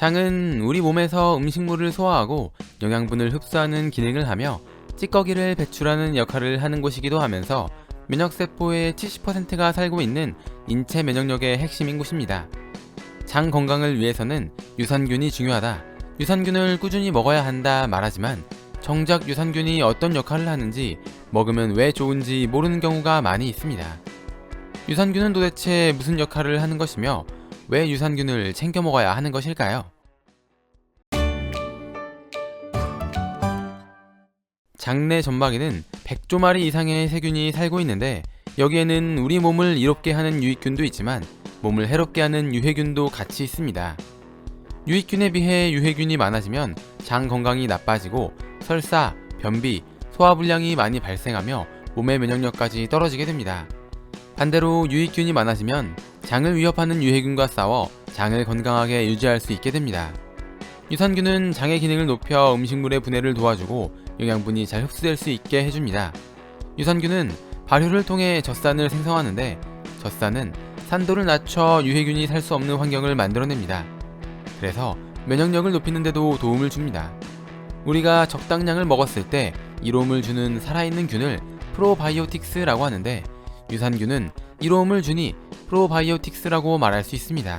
장은 우리 몸에서 음식물을 소화하고 영양분을 흡수하는 기능을 하며 찌꺼기를 배출하는 역할을 하는 곳이기도 하면서 면역세포의 70%가 살고 있는 인체 면역력의 핵심인 곳입니다. 장 건강을 위해서는 유산균이 중요하다. 유산균을 꾸준히 먹어야 한다 말하지만 정작 유산균이 어떤 역할을 하는지 먹으면 왜 좋은지 모르는 경우가 많이 있습니다. 유산균은 도대체 무슨 역할을 하는 것이며 왜 유산균을 챙겨 먹어야 하는 것일까요? 장내 점막에는 100조 마리 이상의 세균이 살고 있는데 여기에는 우리 몸을 이롭게 하는 유익균도 있지만 몸을 해롭게 하는 유해균도 같이 있습니다. 유익균에 비해 유해균이 많아지면 장 건강이 나빠지고 설사, 변비, 소화불량이 많이 발생하며 몸의 면역력까지 떨어지게 됩니다. 반대로 유익균이 많아지면 장을 위협하는 유해균과 싸워 장을 건강하게 유지할 수 있게 됩니다. 유산균은 장의 기능을 높여 음식물의 분해를 도와주고 영양분이 잘 흡수될 수 있게 해줍니다. 유산균은 발효를 통해 젖산을 생성하는데 젖산은 산도를 낮춰 유해균이 살 수 없는 환경을 만들어냅니다. 그래서 면역력을 높이는 데도 도움을 줍니다. 우리가 적당량을 먹었을 때 이로움을 주는 살아있는 균을 프로바이오틱스라고 하는데 유산균은 이로움을 주니 프로바이오틱스라고 말할 수 있습니다.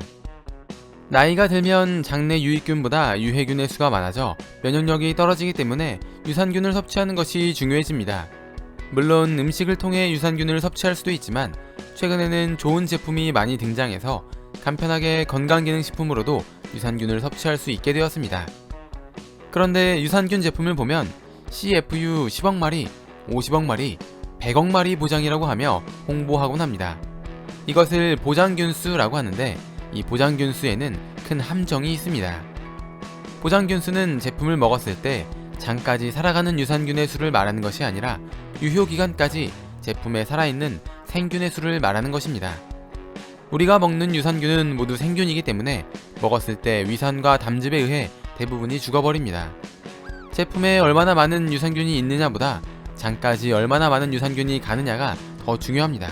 나이가 들면 장내 유익균보다 유해균의 수가 많아져 면역력이 떨어지기 때문에 유산균을 섭취하는 것이 중요해집니다. 물론 음식을 통해 유산균을 섭취할 수도 있지만 최근에는 좋은 제품이 많이 등장해서 간편하게 건강기능식품으로도 유산균을 섭취할 수 있게 되었습니다. 그런데 유산균 제품을 보면 CFU 10억 마리, 50억 마리, 100억 마리 보장이라고 하며 홍보하곤 합니다. 이것을 보장균수라고 하는데 이 보장균수에는 큰 함정이 있습니다. 보장균수는 제품을 먹었을 때 장까지 살아가는 유산균의 수를 말하는 것이 아니라 유효기간까지 제품에 살아있는 생균의 수를 말하는 것입니다. 우리가 먹는 유산균은 모두 생균이기 때문에 먹었을 때 위산과 담즙에 의해 대부분이 죽어버립니다. 제품에 얼마나 많은 유산균이 있느냐보다 장까지 얼마나 많은 유산균이 가느냐가 더 중요합니다.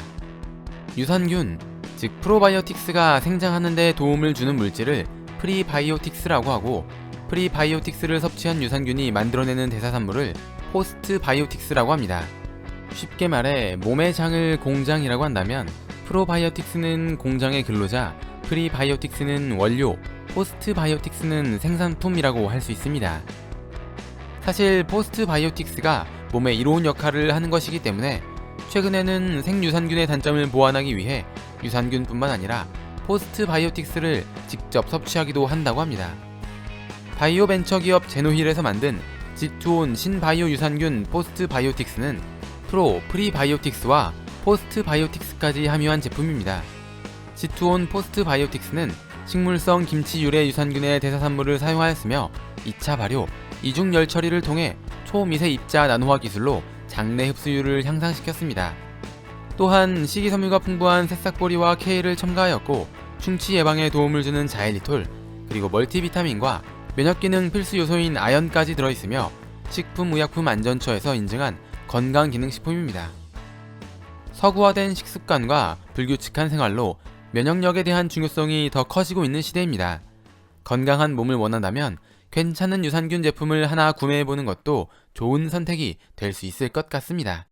유산균, 즉 프로바이오틱스가 생장하는 데 도움을 주는 물질을 프리바이오틱스라고 하고 프리바이오틱스를 섭취한 유산균이 만들어내는 대사산물을 포스트바이오틱스라고 합니다. 쉽게 말해 몸의 장을 공장이라고 한다면 프로바이오틱스는 공장의 근로자, 프리바이오틱스는 원료, 포스트바이오틱스는 생산품이라고 할 수 있습니다. 사실 포스트바이오틱스가 몸에 이로운 역할을 하는 것이기 때문에 최근에는 생유산균의 단점을 보완하기 위해 유산균뿐만 아니라 포스트 바이오틱스를 직접 섭취하기도 한다고 합니다. 바이오 벤처 기업 제노힐에서 만든 지투온 신바이오 유산균 포스트 바이오틱스는 프로 프리바이오틱스와 포스트 바이오틱스까지 함유한 제품입니다. 지투온 포스트 바이오틱스는 식물성 김치 유래 유산균의 대사산물을 사용하였으며 2차 발효, 이중 열 처리를 통해 초미세 입자 나노화 기술로 장내 흡수율을 향상시켰습니다. 또한 식이섬유가 풍부한 새싹보리와 케일을 첨가하였고 충치 예방에 도움을 주는 자일리톨 그리고 멀티비타민과 면역기능 필수 요소인 아연까지 들어있으며 식품의약품안전처에서 인증한 건강기능식품입니다. 서구화된 식습관과 불규칙한 생활로 면역력에 대한 중요성이 더 커지고 있는 시대입니다. 건강한 몸을 원한다면 괜찮은 유산균 제품을 하나 구매해보는 것도 좋은 선택이 될 수 있을 것 같습니다.